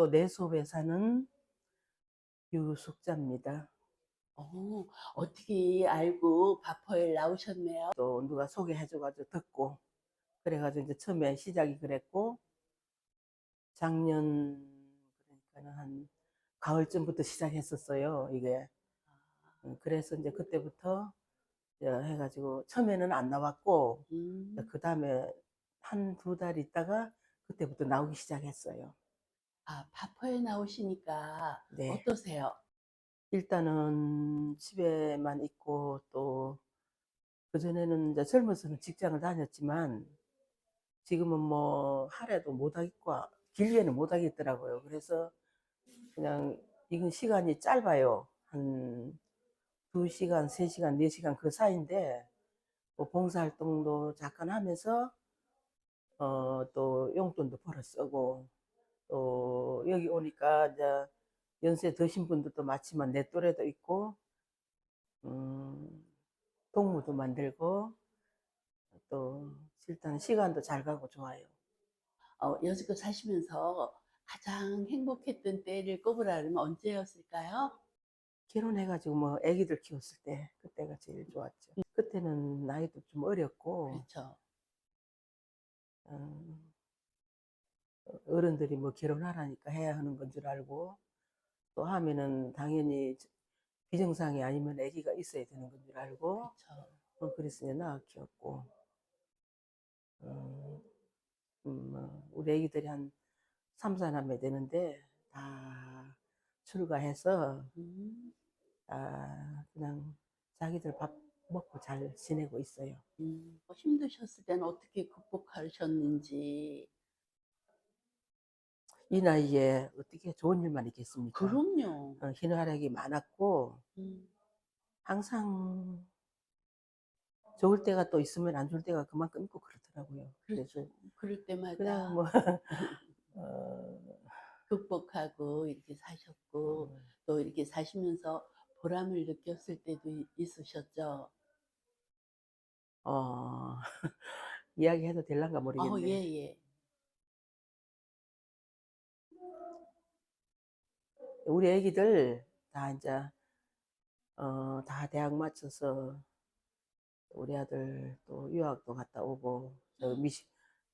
또 내수업에 사는 유숙자입니다. 어, 어떻게 알고 바퍼에 나오셨네요. 또 누가 소개해줘가지고 듣고 그래가지고 이제 처음에 시작이 그랬고 작년 그러니까는 한 가을쯤부터 시작했었어요 이게 음, 그래서 이제 그때부터 해가지고 처음에는 안 나왔고 음, 그 다음에 한 두 달 있다가 그때부터 나오기 시작했어요. 아, 바퍼에 나오시니까 네. 어떠세요? 일단은 집에만 있고 또 그전에는 이제 젊어서는 직장을 다녔지만 지금은 뭐 하래도 못 하겠고 길게는 못 하겠더라고요. 그래서 그냥 이건 시간이 짧아요. 한 2시간, 3시간, 4시간 그 사이인데 뭐 봉사활동도 잠깐 하면서 어, 또 용돈도 벌어 쓰고 또 여기 오니까 이제 연세 드신 분들도 많지만 내 또래도 있고 음, 동무도 만들고 또 일단 시간도 잘 가고 좋아요. 어, 여지껏 사시면서 가장 행복했던 때를 꼽으라면 언제였을까요? 결혼해가지고 뭐 아기들 키웠을 때 그때가 제일 좋았죠. 그때는 나이도 좀 어렸고 그렇죠. 음, 어른들이 뭐 결혼하라니까 해야 하는 건 줄 알고 또 하면은 당연히 비정상이 아니면 아기가 있어야 되는 건 줄 알고. 어, 이제 낳아 키웠고 음, 음, 뭐 우리 애기들이 한 3, 4남매 되는데 다 출가해서 음, 다 그냥 자기들 밥 먹고 잘 지내고 있어요. 음, 뭐 힘드셨을 때는 어떻게 극복하셨는지. 이 나이에 어떻게 좋은 일만 있겠습니까? 그럼요. 어, 희노애락이 많았고 음, 항상 좋을 때가 또 있으면 안 좋을 때가 그만큼 있고 그렇더라고요. 그래서. 그럴 때마다 그냥 뭐 어, 극복하고 이렇게 사셨고 또 이렇게 사시면서 보람을 느꼈을 때도 이- 있으셨죠. 어, 이야기해도 될란가 모르겠네. 어, 예, 예. 우리 애기들 다 이제 어, 다 대학 맞춰서 우리 아들 또 유학도 갔다 오고 저 미시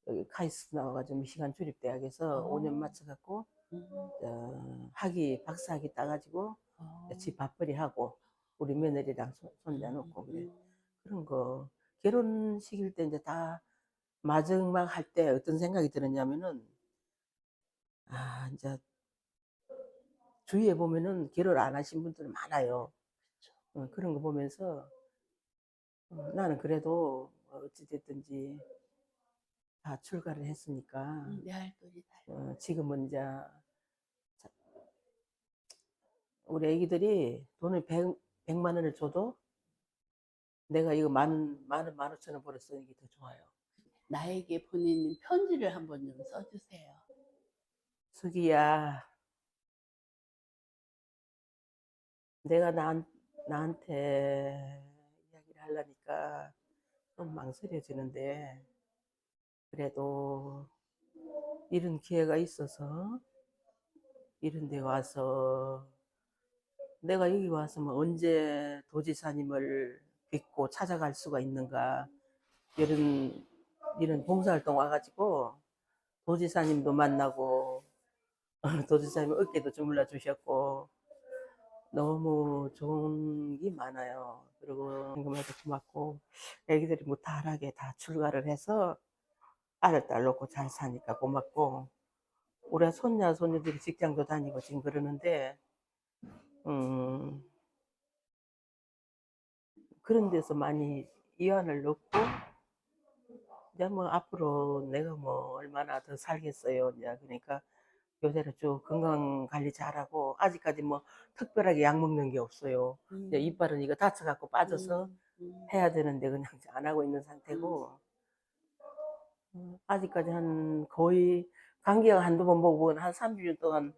여기 카이스트 나와가지고 미시간 주립대학에서 어. 5년 맞춰갖고 음, 어, 학위 박사학위 따가지고 어, 집 밥벌이 하고 우리 며느리랑 손- 손자 놓고 그래. 음, 그런 거. 결혼식일 때 이제 다 마지막 할 때 어떤 생각이 들었냐면은 아 이제 주위에 보면은 결혼 안 하신 분들 많아요. 그쵸. 어, 그런 거 보면서 어, 나는 그래도 어찌됐든지 다 출가를 했으니까 음, 내 할돈이 다. 어, 지금은 이제 자- 우리 애기들이 돈을 백, 백만 원을 줘도 내가 이거 만, 만 원, 만 오천 원 벌었어 이게 더 좋아요. 나에게 보내는 편지를 한번 좀 써주세요. 수기야, 내가 나, 나한테 이야기를 하려니까 좀 망설여지는데, 그래도 이런 기회가 있어서 이런 데 와서 내가 여기 와서 뭐 언제 도지사님을 뵙고 찾아갈 수가 있는가 이런 이런 봉사활동 와가지고 도지사님도 만나고 도지사님 어깨도 주물러 주셨고 너무 좋은 게 많아요. 그리고 생금에도 고맙고 애기들이 무탈하게 다 출가를 해서 아들 딸 놓고 잘 사니까 고맙고 우리 손자 손녀들이 직장도 다니고 지금 그러는데 음 그런 데서 많이 이완을 넣고 이제 뭐 앞으로 내가 뭐 얼마나 더 살겠어요. 이제 그러니까 요새는 쭉 건강 관리 잘하고 아직까지 뭐 특별하게 약 먹는 게 없어요. 음, 이제 이빨은 이거 다쳐갖고 빠져서 음, 음, 해야 되는데 그냥 안 하고 있는 상태고 음, 아직까지 한 거의 감기약 한두 번 먹어본 한 3주일 동안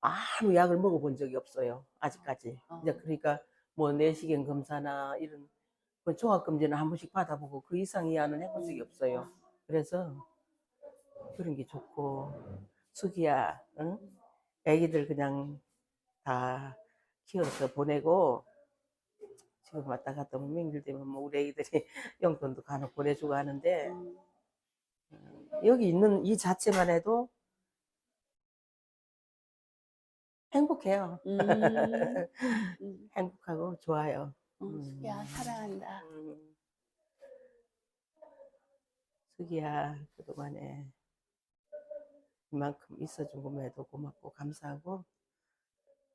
아무 약을 먹어본 적이 없어요. 아직까지. 어. 이제 그러니까 뭐 내시경 검사나 이런 그 종합검진을 한 번씩 받아보고 그 이상 이하는 해본 적이 없어요. 그래서 그런 게 좋고 수기야, 응? 애기들 그냥 다 키워서 보내고 지금 왔다 갔다 하면 명절 되면 뭐 우리 애기들이 용돈도 간혹 보내주고 하는데 음, 여기 있는 이 자체만 해도 행복해요. 음, 음, 행복하고 좋아요. 어, 수기야 음. 사랑한다. 음. 수기야 그동안에 이만큼 있어준 것에도 고맙고 감사하고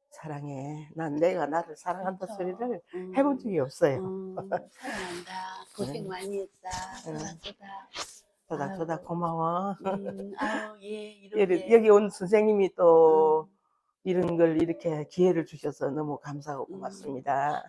사랑해. 난 내가 나를 사랑한다 그쵸. 소리를 음, 해본 적이 없어요. 음, 사랑한다. 고생 음. 많이 했다. 음. 쏘다 토닥토닥 아유. 고마워. 음, 아우 예 여기, 온 선생님이 또 음. 이런 걸 이렇게 기회를 주셔서 너무 감사하고 음. 고맙습니다.